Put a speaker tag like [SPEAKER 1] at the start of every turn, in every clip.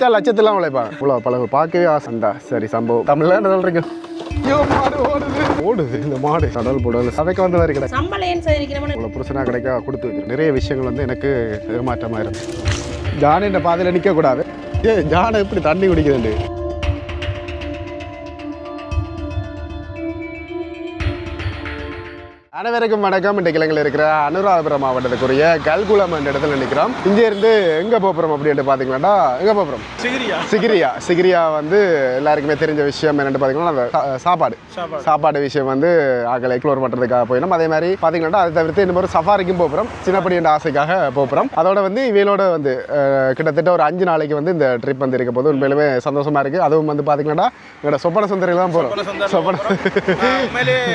[SPEAKER 1] லட்சம் லட்சத்துலாம் உழைப்பாங்க. இவ்வளோ பழகு. பார்க்கவே ஆசைண்டா சரி சம்பவம். தமிழ்ல சொல்றீங்க ஐயோ மாடு ஓடுது. ஓடுது இந்த மாடு. கடல் போடுவது சபைக்கு வந்த மாதிரி கிடையாது இவ்வளோ புருஷனாக கிடைக்க கொடுத்து நிறைய விஷயங்கள் வந்து எனக்கு ஏமாற்றமாக இருந்து. ஜானை இந்த பாதையில் நிற்கக்கூடாது ஏ ஜானை எப்படி தண்ணி குடிக்குதுண்டு அனைவருக்கும் வணக்கம். இன்றைக்கு இலங்கையில் இருக்கிற அனுராதபுரம் மாவட்டத்துக்குரிய கல்குளம் என்ற இடத்துல நிற்கிறோம். இங்கே இருந்து எங்கே போகிறோம் அப்படின்ட்டு பார்த்தீங்கன்னா எங்கே போகிறோம்
[SPEAKER 2] சிகிரியா.
[SPEAKER 1] சிகிரியா. சிகிரியா வந்து எல்லாருக்குமே தெரிஞ்ச விஷயம் என்னென்னு பார்த்தீங்கன்னா அந்த சாப்பாடு.
[SPEAKER 2] சாப்பாடு.
[SPEAKER 1] விஷயம் வந்து ஆக்களை எக்ஸ்ப்ளோர் பண்ணுறதுக்காக போயிடும் அதே மாதிரி பார்த்தீங்கன்னா அதை தவிர்த்து மாதிரி சஃபாரிக்கும் போகிறோம். சின்னப்படி என்ற ஆசைக்காக போகிறோம். அதோட வந்து இவையோட வந்து கிட்டத்தட்ட ஒரு அஞ்சு நாளைக்கு வந்து இந்த ட்ரிப் வந்து இருக்க போது உண்மையிலுமே சந்தோஷமா இருக்குது அதுவும் வந்து பார்த்தீங்கன்னா எங்களோட சொப்பன சுந்தரிகள் தான் போகிறோம் சொப்பன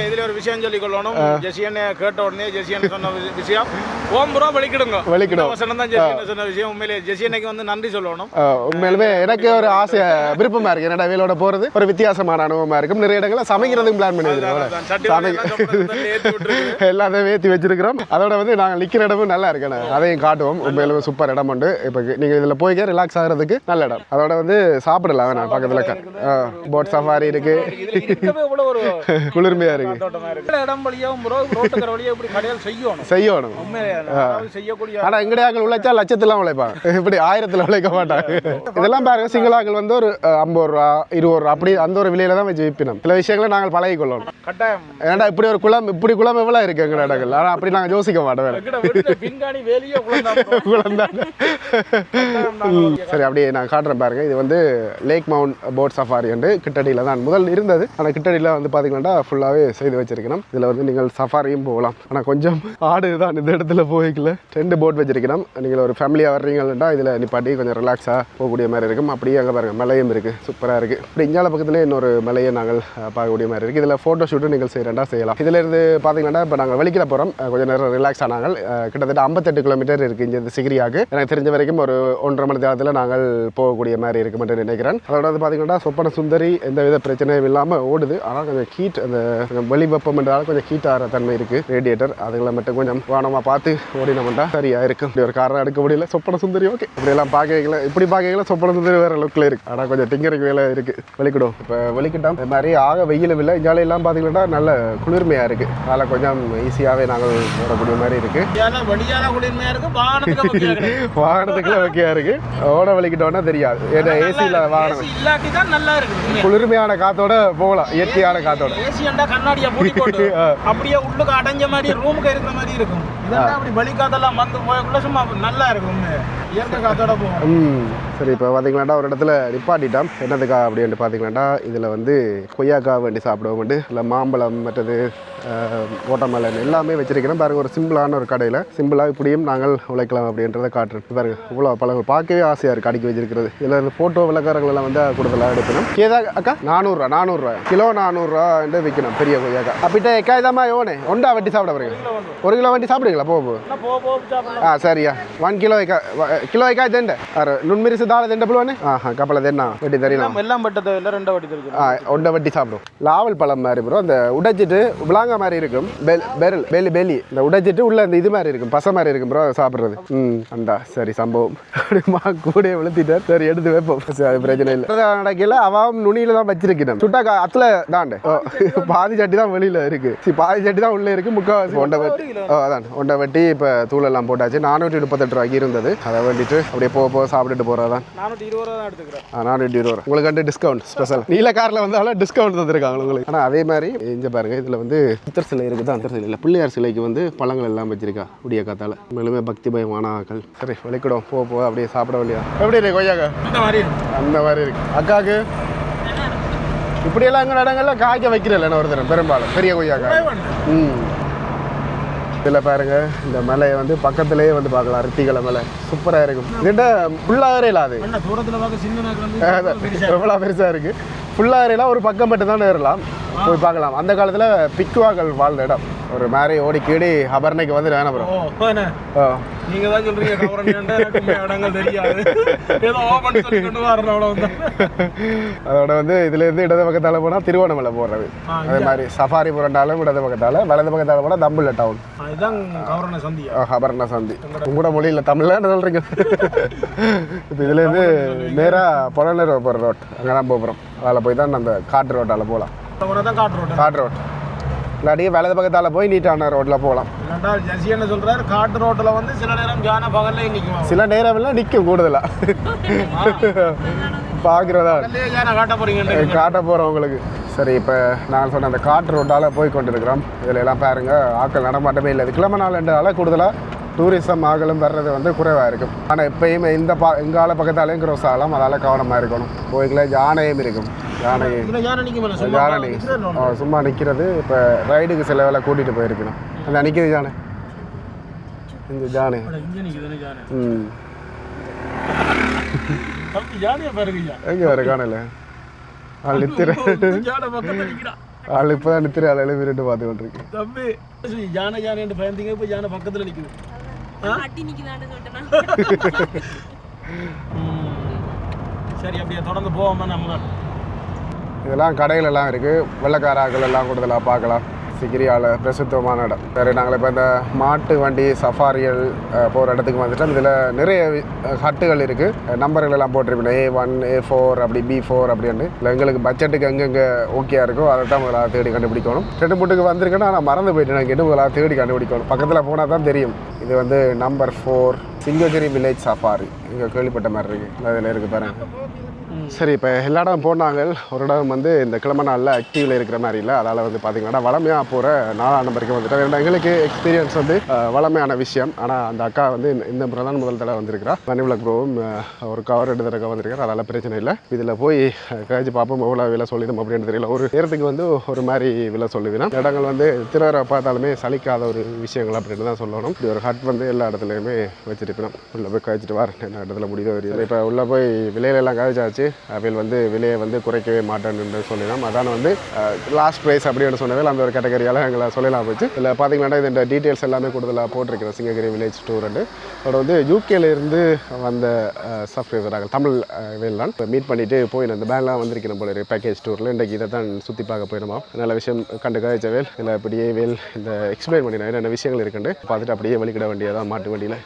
[SPEAKER 2] இதுல ஒரு விஷயம் சொல்லிக் கொள்ளணும் ஜெசியனை கேட்ட உடனே ஜெசியன் சொன்ன விஷயம். ஓம் புறா வலிக்கிடுங்க.
[SPEAKER 1] வலிக்கிடும்.
[SPEAKER 2] வசனம் தான் ஜெசியன் சொன்ன விஷயம். உண்மையிலே ஜெசியனுக்கு வந்து நன்றி சொல்லணும்.
[SPEAKER 1] உண்மையிலுமே எனக்கு ஒரு ஆசை விருப்பமா இருக்கு. என்னடா இவையோட போகிறது ஒரு வித்தியாசமான அனுபவமா இருக்கும். நிறைய இடங்களில் சமைக்கிறதுக்கு பிளான் பண்ணி வச்சிருக்கோம்
[SPEAKER 2] அதான். சட்டி வடையெல்லாம் சொப்பனத்துல ஏத்தி விட்டுருக்கு.
[SPEAKER 1] எல்லாத்தையும் ஏற்றி வச்சிருக்கிறோம். அதோட வந்து நாங்கள் நிற்கிற இடமும் நல்லா இருக்கேன் அதையும் காட்டுவோம். உண்மையிலுமே சூப்பர் இடம் உண்டு. இப்போ நீங்கள் இதில் போய்க்க ரிலாக்ஸ் ஆகிறதுக்கு நல்ல இடம். அதோட வந்து சாப்பிடலாம். வேணாம் பக்கத்தில் போட் சஃபாரி இருக்கு. குளிர்மையாக இருக்கு.
[SPEAKER 2] இடம் வழியாவும் புறா செய்யணும்.
[SPEAKER 1] செய்யணும்.
[SPEAKER 2] உண்மையிலே அதாவது செய்யக்கூடிய
[SPEAKER 1] ஆனா எங்கடையாக்கள் உழைச்சா லட்சத்துலாம் உழைப்பாங்க. இப்படி ஆயிரத்துல உழைக்க மாட்டாங்க. இதெல்லாம் பாருங்க சிங்களாக்கள் வந்து ஒரு ஐம்பது ரூபா இருபது ரூபா அப்படி அந்த ஒரு விலையில தான் வச்சு விற்பினோம். சில விஷயங்களை நாங்கள் பழகி கொள்ளணும்
[SPEAKER 2] கட்டாயம்
[SPEAKER 1] இப்படி ஒரு குளம் இப்படி குளம் எவ்வளோ இருக்கு எங்க இடங்கள் ஆனால் அப்படி நாங்கள் யோசிக்க மாட்டோம் சரி அப்படியே நான் காட்டுறேன் பாருங்க. இது வந்து லேக் மவுண்ட் போட் சஃபாரி வந்து கிட்டடியில் தான் முதல் இருந்தது. ஆனால் கிட்டடியில் வந்து பார்த்தீங்கன்னா ஃபுல்லாகவே செய்து வச்சிருக்கணும். இதில் வந்து நீங்கள் சஃபாரியும் போகலாம். ஆனால் கொஞ்சம் ஆடு தான் இந்த இடத்துல போய்க்கல. ரெண்டு போட் வச்சிருக்கணும் நீங்கள் ஒரு ஃபேமிலியாக வர்றீங்கன்னா இதில் நிப்பாட்டி கொஞ்சம் ரிலாக்ஸாக போகக்கூடிய மாதிரி இருக்கும். அப்படியே அங்கே பாருங்கள் மலையும் இருக்குது சூப்பராக இருக்குது இப்படி இஞ்சால பக்கத்துலேயே இன்னொரு மலையை நாங்கள் பார்க்கக்கூடிய மாதிரி இருக்குது இதில் ஃபோட்டோ ஷூட்டும் நீங்கள் செய்கிறேன்டா செய்யலாம். இதில் இருந்து பார்த்தீங்கன்னா இப்போ நாங்கள் வெளிக்கிட போகிறோம் கொஞ்சம் நேரம் ரிலாக்ஸ் ஆனாங்கள் கிட்டத்தட்ட ஐம்பத்தெட்டு கிலோமீட்டர் இருக்குது இங்கே இந்த சிகிரியாக்கு. எனக்கு தெரிஞ்ச வரைக்கும் ஒரு ஒன்றரை மணி நேரத்தில் நாங்கள் போகக்கூடிய மாதிரி இருக்கும் என்று நினைக்கிறேன். அதோட வந்து பார்த்தீங்கன்னா சொப்பன சுந்தரி எந்த வித பிரச்சனையும் இல்லாமல் ஓடுது. ஆனால் கொஞ்சம் ஹீட் அந்த வெளி வெப்பம் என்றாலும் கொஞ்சம் ஹீட் ஆகிற தன்மை இருக்குது ரேடியேட்டர் அதுகளை மட்டும் கொஞ்சம் கவனமாக பார்த்து ஓடினோம்டா சரியாக இருக்கும். இப்படி ஒரு காரணம் எடுக்க முடியல. சொப்பன சுந்தரி ஓகே இப்படியெல்லாம் பார்க்கல இப்படி பார்க்கல சொப்பன சுந்தரி வேறு லுக்கில் இருக்குது ஆனால் கொஞ்சம் டிங்கருக்கு வேலை இருக்குது வெளிக்கிடும் இப்போ வெளிக்கிட்டோம். இது மாதிரி ஆக வெயிலும் இல்லை. இஞ்சாலையெல்லாம் பார்த்தீங்கன்னா நல்ல குளிர்மையாக இருக்குது அதனால் கொஞ்சம் ஈஸியாகவே நாங்கள் ஓடக்கூடிய மாதிரி இருக்குது வாகனத்துக்குள்ள வைக்கையா இருக்கு. ஓட வலிக்கிட்டோன்னா தெரியாது. ஏன்னா ஏசியில் வாகனம் குளிர்மையான காத்தோட போகலாம். இயற்கையான காத்தோட.
[SPEAKER 2] உள்ளுக்கு அடைஞ்ச மாதிரி ரூமுக்கு இருக்கிற மாதிரி இருக்கும். இதெல்லாம் அப்படி வலி காத்தெல்லாம் வந்து போயக்குள்ள சும்மா நல்லா இருக்கும். இயற்கை காத்தோட போகும்.
[SPEAKER 1] சரி இப்போ பார்த்தீங்களாண்டா ஒரு இடத்துல நிப்பாட்டிட்டோம் என்னதுக்கா அப்படின்ட்டு பார்த்தீங்களாண்டா இதில் வந்து கொய்யாக்கா வேண்டி சாப்பிடுவோம் இல்லை மாம்பழம் மற்றது ஓட்டமலன் எல்லாமே வச்சிருக்கிறோம் பாருங்க ஒரு சிம்பிளான ஒரு கடையில். சிம்பிளாக இப்படியும் நாங்கள் உழைக்கலாம் அப்படின்றத காட்டுறேன். பாருங்க இவ்வளோ பழங்க பார்க்கவே ஆசையாக இருக்குது அடிக்கி வச்சிருக்கிறது. இதில் இந்த ஃபோட்டோ விளக்காரங்கள் எல்லாம் வந்து கூடுதலாக எடுக்கணும். கேதா அக்கா? நானூறுரூவா நானூறுரூவா. கிலோ நானூறுரூவா விற்கணும் பெரிய கொய்யாக்கா அப்படின்ட்டு எக்கா இதாம்மா யோனே. ஒன்றா வட்டி சாப்பிட போறீங்க ஒரு கிலோ வண்டி
[SPEAKER 2] சாப்பிடுவீங்களா போக போக
[SPEAKER 1] ஆ சரியா. ஒன் கிலோ வைக்கா கிலோ வைக்கா தெண்ட அரு நுண்மிரிசு தாழ தெண்ட புழுவானே? ஆஹா கப்பல தென்னா வட்டி தரலாம்
[SPEAKER 2] எல்லாம் வெட்டது இல்லை ரெண்டு வட்டி தருக்கு
[SPEAKER 1] ஆ ஒன்றை வட்டி சாப்பிடும். லாவல் பழம் மாதிரி ப்ரோ அந்த உடைச்சிட்டு விளாங்க மாதிரி இருக்கும். பெல் பெரல் பெலி பெலி. இந்த உடைச்சிட்டு உள்ள அந்த இது மாதிரி இருக்கும். பசை மாதிரி இருக்கும் ப்ரோ சாப்பிட்றது. ம் அந்தா சரி சம்பவம். அப்படிமா கூட விழுத்திட்டார் சரி எடுத்து வைப்போம். பிரச்சனை இல்லை. நடக்கல அவன் நுனியில தான் வச்சிருக்கிறேன் சுட்டா அத்துல தாண்டே. பாதி சட்டி தான் வெளியில இருக்கு. பாதி சட்டி தான் உள்ள இருக்கு. முக்கால்வாசி ஒன்றை வெட்டி. அதான். ஒன்றை வெட்டி இப்போ தூளெல்லாம் போட்டாச்சு. நானூற்றி முப்பத்தெட்டு ரூபாய்க்கு இருந்தது. அதை வேண்டிட்டு அப்படியே போக போக சாப்பிட்டுட்டு போகிறதான்
[SPEAKER 2] நானூற்றி இருபது ரூபா தான் எடுத்துக்கிறேன்.
[SPEAKER 1] நானூற்றி இருபது ரூபா. உங்களுக்கு வந்து டிஸ்கவுண்ட் ஸ்பெஷல் நீல காரில் வந்தாலும் டிஸ்கவுண்ட் தந்துருக்காங்க உங்களுக்கு. ஆனால் அதே மாதிரி இங்கே பாருங்க இதில் வந்து புத்தர் சிலை இருக்குது. தான் சிலை இல்லை பிள்ளையார் சிலைக்கு வந்து பழங்கள் எல்லாம் வச்சிருக்கா விடிய காத்தால. மேலுமே பக்தி பயமான ஆக்கள் சரி வெளிக்கிடும் போ போ அப்படியே சாப்பிட வேண்டியா எப்படி இருக்கு கொய்யாக்கா? அந்த மாதிரி இருக்கு. அக்காக்கு? இப்படியெல்லாம் எங்கள் இடங்கள்ல காய்க்க வைக்கிறல்ல ஒருத்தர் பெரும்பாலும். பெரிய கொய்யாக்கா ம். இதில் பாருங்க. இந்த மலையை வந்து பக்கத்துலேயே வந்து பார்க்கலாம் ரித்திகளை மலை. சூப்பராக இருக்கும். இதுகிட்ட ஃபுல்லாகவே இல்லாது எவ்வளோ பெருசாக இருக்குது ஃபுல்லாக ஏறிலாம் ஒரு பக்கம் மட்டும் தான் ஏறலாம் போய் பார்க்கலாம். அந்த காலத்தில் பிக்குவாக்கள் வாழ்ந்த இடம். ஒரு மாதிரி ஓடி கீடி ஹபர்னைக்கு வந்து வேணாம் ப்ரோ.
[SPEAKER 2] நீங்க தான் சொல்றீங்க
[SPEAKER 1] அதோட வந்து இதுல இருந்து இடது பக்கத்தால போனா திருவோணமலை போடுறது அதே மாதிரி சஃபாரி புரண்டாலும் இடது பக்கத்தால வலது பக்கத்தால போனா தம்புள்ள டவுன்
[SPEAKER 2] இதுதான் கவரன சந்தியா.
[SPEAKER 1] ஹபர்னா சந்தி. உங்களோட மொழியில் தமிழ்ல என்ன சொல்றீங்க? இப்போ இதுல இருந்து நேரா புலனூர் போகிற ரோட் அங்கே தான் போகிறோம் அதில் போய் தான் அந்த காட்டு ரோட்டால போகலாம்
[SPEAKER 2] தான் காட்டுறோம்
[SPEAKER 1] காட்டு ரோட் இல்லாட்டி வலது பக்கத்தால போய் நீட்டான ரோட்ல போகலாம்
[SPEAKER 2] ஜெசி என்ன காட்டு ரோட்ல வந்து சில நேரம் ஜான பகல்ல நிற்கும்
[SPEAKER 1] சில நேரம்லாம் நிற்கும் கூடுதலா. பார்க்குறதா
[SPEAKER 2] காட்ட
[SPEAKER 1] காட்ட போகிறவங்களுக்கு சரி இப்போ நான் சொன்ன அந்த காட்டு ரோட்டால போய் கொண்டிருக்கிறோம். இதில் எல்லாம் பாருங்க ஆட்கள் நடமாட்டமே இல்லை. இது கிளம்ப நாள்ன்றதால கூடுதலாக டூரிசம் ஆகலும் வர்றது வந்து குறைவாக இருக்கும். ஆனால் எப்பயுமே இந்த பா எங்கால பக்கத்தாலேயும் க்ரோஸ் ஆகலாம். அதால் கவனமாக இருக்கணும். போய்க்குள்ள யானையும் இருக்கும். யானை
[SPEAKER 2] இதுல ஜான நிக்க மேல
[SPEAKER 1] யானை சும்மா நிற்கிறது இப்போ ரைடுக்கு சில வேலை கூட்டிகிட்டு போயிருக்கணும். அந்த நிற்கிது யானை. இந்த யானை. ம். எங்கே வேறு காணல? ஆள் நித்திர
[SPEAKER 2] ஜான பக்கத்துல நிக்கிறான்
[SPEAKER 1] ஆள் இப்போ தான் நித்திர ஆள் எழுப்பிட்டு பார்த்து கொண்டிருக்கு
[SPEAKER 2] தம்பி ஜான ஜானேன்னு பயந்தீங்க இப்ப ஜான பக்கத்துல நிக்குது. சரி அப்படியே தொடர்ந்து போவோமா நம்ம?
[SPEAKER 1] இதெல்லாம் கடைகள் எல்லாம் இருக்குது வெள்ளக்காராக்கள் எல்லாம் கூடுதலாக பார்க்கலாம். சிகிரியால் பிரசித்தமான இடம். சரி நாங்கள் இப்போ இந்த மாட்டு வண்டி சஃபாரிகள் போகிற இடத்துக்கு வந்துட்டோம். இதில் நிறைய ஹட்டுகள் இருக்குது நம்பர்கள் எல்லாம் போட்டிருப்பேன் ஏ ஒன் ஏ ஃபோர் அப்படி பி ஃபோர் அப்படின்னு இல்லை எங்களுக்கு பட்ஜெட்டுக்கு எங்கெங்கே ஓகேயா இருக்கோ அதை தான் உங்களால் தேடி கண்டுபிடிக்கணும். ரெண்டு மூட்டுக்கு வந்திருக்கேன்னா நான் மறந்து போயிட்டேன். கேட்டு உங்களால் தேடி கண்டுபிடிக்கணும். பக்கத்தில் போனால் தான் தெரியும். இது வந்து number four Singagiri village safari இங்கே கேள்விப்பட்ட மாதிரி இருக்குது அதில் இருக்குது பாருங்கள் சரி இப்போ எல்லா இடம் போனாங்க ஒரு இடம் வந்து இந்த கிழமை நாளில் ஆக்டிவில் இருக்கிற மாதிரி இல்லை. அதால் வந்து பார்த்தீங்கன்னா வளமையாக போகிற நாலாம் நம்பருக்கு வந்துட்டோம் ஏன்னா எங்களுக்கு எக்ஸ்பீரியன்ஸ் வந்து வளமையான விஷயம். ஆனால் அந்த அக்கா வந்து இந்த- இந்த முறை தான் முதல் தடவை வந்திருக்கிறா. மணிவிளக் ப்ரோவும் ஒரு கவர் ரெண்டு தடவை வந்திருக்கார். அதால் பிரச்சனை இல்லை. இதில் போய் கழிச்சு பார்ப்போம் எவ்வளோ விலை சொல்லிடும் அப்படின்னு தெரியல. ஒரு நேரத்துக்கு வந்து ஒரு மாதிரி விலை சொல்லுவேன். இடங்கள் வந்து திருவரை பார்த்தாலுமே சலிக்காத ஒரு விஷயங்கள் அப்படின்னு தான் சொல்லணும். இப்படி ஒரு ஹட் வந்து எல்லா இடத்துலையுமே வச்சிருப்பேன் உள்ளே போய் கழிச்சிட்டு வார் என்ன இடத்துல முடியுதோ தெரியல இப்போ உள்ளே போய் விலையிலெல்லாம் கழிச்சாச்சு அவையில் வந்து விலையை வந்து குறைக்கவே மாட்டேன்னு சொல்லிடலாம் அதான் வந்து லாஸ்ட் ப்ரைஸ் அப்படின்னு சொன்னவே அந்த ஒரு கேட்டகரியால் எங்களை சொல்லலாம் போச்சு. இதில் பார்த்தீங்கன்னா இந்த டீட்டெயில்ஸ் எல்லாமே கூடுதலாக போட்டிருக்கிறேன் சிங்ககிரி வில்லேஜ் டூரண்டு அப்புறம் அதோட வந்து யூகேலேருந்து வந்த சப்ஸ்கிரைபராக தமிழ் வேலான் இப்போ மீட் பண்ணிவிட்டு போய் அந்த பேங்க்லாம் வந்திருக்கிறோம் போல ஒரு பேக்கேஜ் டூரில் இன்றைக்கு இதை தான் சுற்றி பார்க்க போயிடுமா நல்ல விஷயம் கண்டு கழிச்ச வேல் இல்லை இப்படியே வேல் இந்த எக்ஸ்பிளைன் பண்ணிடுறேன் என்னென்ன விஷயங்கள் இருக்குன்னு பார்த்துட்டு அப்படியே வலிக்கிட வேண்டியதான் மாட்டு வண்டியில்.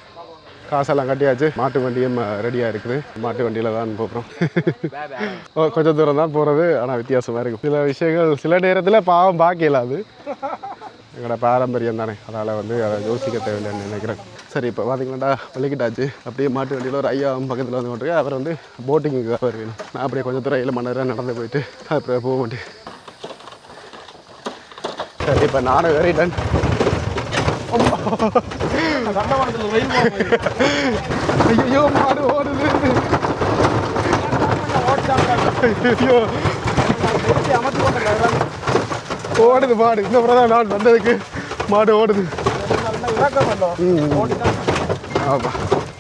[SPEAKER 1] காசெல்லாம் கட்டியாச்சு. மாட்டு வண்டியும் ரெடியாக இருக்குது. மாட்டு வண்டியில் தான் போகிறோம் கொஞ்சம் தூரம் தான் போகிறது ஆனால் வித்தியாசமாக இருக்கும். சில விஷயங்கள் சில நேரத்தில் பாவம் பார்க்கல அது எங்களோட பாரம்பரியம் தானே. அதனால் வந்து அதை யோசிக்க தேவையில்லைன்னு நினைக்கிறேன். சரி இப்போ பார்த்தீங்கன்னாடா வலிக்கிட்டாச்சு அப்படியே மாட்டு வண்டியில் ஒரு ஐயா பக்கத்தில் வந்து கொண்டிருக்கு அவர் வந்து போட்டிங்க்கு வருவேன். நான் அப்படியே கொஞ்சம் தூரம் ஏழு மணி நேரம் நடந்து போயிட்டு அப்புறம் போக வேண்டிய சரி இப்போ நானும் ஏறிட்டேன்.
[SPEAKER 2] சண்டவாளத்தில் வெயில்
[SPEAKER 1] ஐயோ மாடு ஓடுது. ஐயோ. ஓடுது மாடு. இந்த முறை தான் நான் வந்ததுக்கு. மாடு ஓடுது. ஆமாம்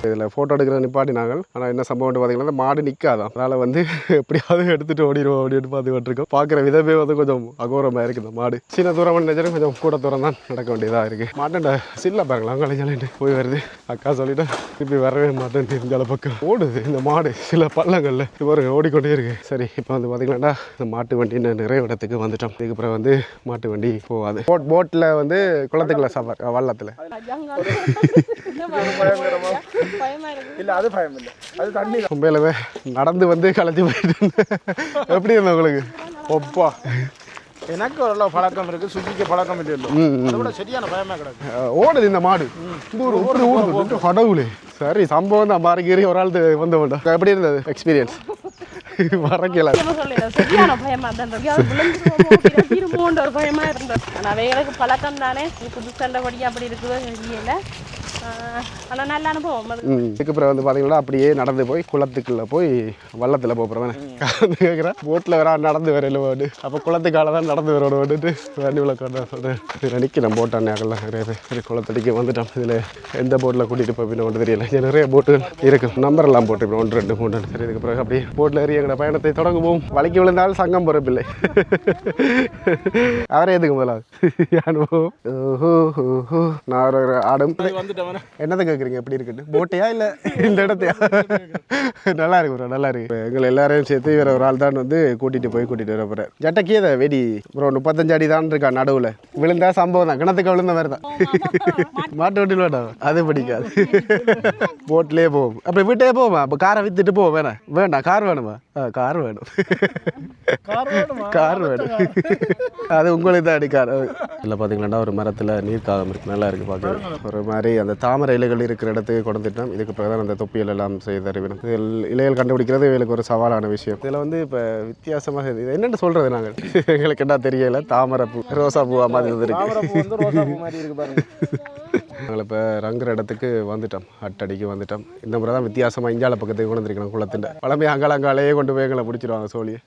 [SPEAKER 1] இதில் ஃபோட்டோ எடுக்கிற நிப்பாட்டினாங்க ஆனால் என்ன சம்பவம்னு பார்த்தீங்கன்னா மாடு நிற்காதான் அதனால் வந்து எப்படியாவது எடுத்துகிட்டு ஓடிடுவோம் அப்படின்னு பார்த்துக்கிட்டு இருக்கோம் பார்க்குற விதமே வந்து கொஞ்சம் அகோரமாக இருக்குது இந்த மாடு. சின்ன தூரம் நினைச்சாலும் கொஞ்சம் கூட தூரம் தான் நடக்க வேண்டியதாக இருக்குது மாட்டேன்டா சில்ல பாருங்களா அங்கே போய் வருது. அக்கா சொல்லிட்டு திருப்பி வரவே மாட்டேன் தெரிஞ்சால பக்கம் ஓடுது இந்த மாடு. சில பள்ளங்களில் ஒரு ஓடிக்கொண்டே இருக்கு. சரி இப்போ வந்து பார்த்தீங்கன்னா இந்த மாட்டு வண்டி நிறைய இடத்துக்கு வந்துட்டோம். இதுக்கப்புறம் வந்து மாட்டு வண்டி போகாது. போட் போட்டில் வந்து குளத்துக்குள்ள வள்ளத்தில்.
[SPEAKER 3] பயமா இருக்கு
[SPEAKER 2] இல்ல அது பயம் இல்ல அது தண்ணி
[SPEAKER 1] மும்பையிலவே நடந்து வந்து கலத்தி போயிட்டு. எப்படி இருந்தது உங்களுக்கு? ஒப்பா.
[SPEAKER 2] எனக்கு ஒரு பழக்கம் இருக்கு சுஜிக்கு பழக்கம் இல்லை. சரியான பயமா கிடக்கு
[SPEAKER 1] அஹ், ஓடுது இந்த மாடு. ஒரு எப்படி ஓடுது கடவுளே. சரி சம்பவம் தான். மாறிக்கேறி ஒரு ஆள் வந்த வேண்டாம் எப்படி இருந்தது? எக்ஸ்பீரியன்ஸ் மறக்கல.
[SPEAKER 3] சரியான பயமா தான் ஒரு பயமா இருந்தது. ஆனா அவைகளுக்கு பழக்கம் தானே? புது சண்டை கொடி அப்படி இருக்குதோ தெரியல. ஆனா நல்ல அனுபவம் அது.
[SPEAKER 1] ம். இதுக்கு பிறகு வந்து பார்த்தீங்கன்னா அப்படியே நடந்து போய் குளத்துக்குள்ளே போய் வள்ளத்தில் போகிறவன் காரணம் கேட்குறேன் போட்டில் வர நடந்து வரையில வேண்டு அப்போ குளத்துக்கால தான் நடந்து வரணும் வந்துட்டு வண்டி விளக்காட்ட சொல்லிட்டு நிற்கிறேன் போட்டான் நேக்கெல்லாம் நிறைய பேர் குளத்தடிக்கு வந்துட்டோம். இதில் எந்த போட்டில் கூட்டிகிட்டு போய் ஒன்று தெரியல. நிறைய போட்டுகள் இருக்கும் நம்பர் எல்லாம் போட்டுருப்போம் ஒன்று ரெண்டு மூணு சரி இதுக்கு பிறகு அப்படியே போட்டில் ஏறி எங்களோட பயணத்தை தொடங்குவோம். வலிக்கு விழுந்தால் சங்கம் பொறுப்பில்லை. அவரே எதுக்கு முதலாவது? அனுபவம். நான் ஆடும்.
[SPEAKER 2] வந்துட்டவன
[SPEAKER 1] என்னதை கேட்குறீங்க எப்படி இருக்குன்னு? போட்டையா இல்லை இந்த இடத்தையா? நல்லா இருக்கு ப்ரோ நல்லா இருக்கு. எங்களை எல்லாரையும் சேர்த்து வேற ஒரு ஆள் தான் வந்து கூட்டிட்டு போய் கூட்டிட்டு வர போறாரு ஜட்டக்கே வெடி? ப்ரோ முப்பத்தஞ்சு அடி தான் இருக்கா நடுவில். விழுந்தா சம்பவம் தான். கிணத்துக்கு விழுந்த மாதிரி தான். மாட்டு வண்டியில் வேண்டாம் அது பிடிக்காது. போட்லேயே போவோம். அப்போ வீட்டே போவோமா? அப்போ காரை வித்துட்டு போவோம். வேணாம் வேண்டாம். கார் வேணுமா? ஆ கார் வேணும்.
[SPEAKER 2] கார் வேணுமா?
[SPEAKER 1] கார் வேணும். அது உங்களுக்கு தான் அடி கார். இல்லை பார்த்தீங்களா ஒரு மரத்தில் நீர் காலம் இருக்கு. நல்லா இருக்கு பார்க்க ஒரு மாதிரி அந்த தாமரை இலைகள் இருக்கிற இடத்துக்கு கொண்டுட்டோம் இதுக்கு பிறகு தான் அந்த தொப்பியல் எல்லாம் செய்து அறிவினோம். இதில் இலைகள் கண்டுபிடிக்கிறது இவங்களுக்கு ஒரு சவாலான விஷயம். இதில் வந்து இப்போ வித்தியாசமாக இது என்னென்னு சொல்கிறது நாங்கள் எங்களுக்கு என்ன தெரியல. தாமரை பூ ரோசா பூவா மாதிரி இருக்கு நாங்கள் இப்போ ரங்குற இடத்துக்கு வந்துட்டோம். அட்டடிக்கு வந்துட்டோம். இந்த முறை தான் வித்தியாசமாக இஞ்சால பக்கத்துக்கு கொண்டு வந்திருக்கணும் குளத்தின் பழமையாக அங்காளங்காலேயே கொண்டு போய் எங்களை பிடிச்சிருவாங்க சோழியை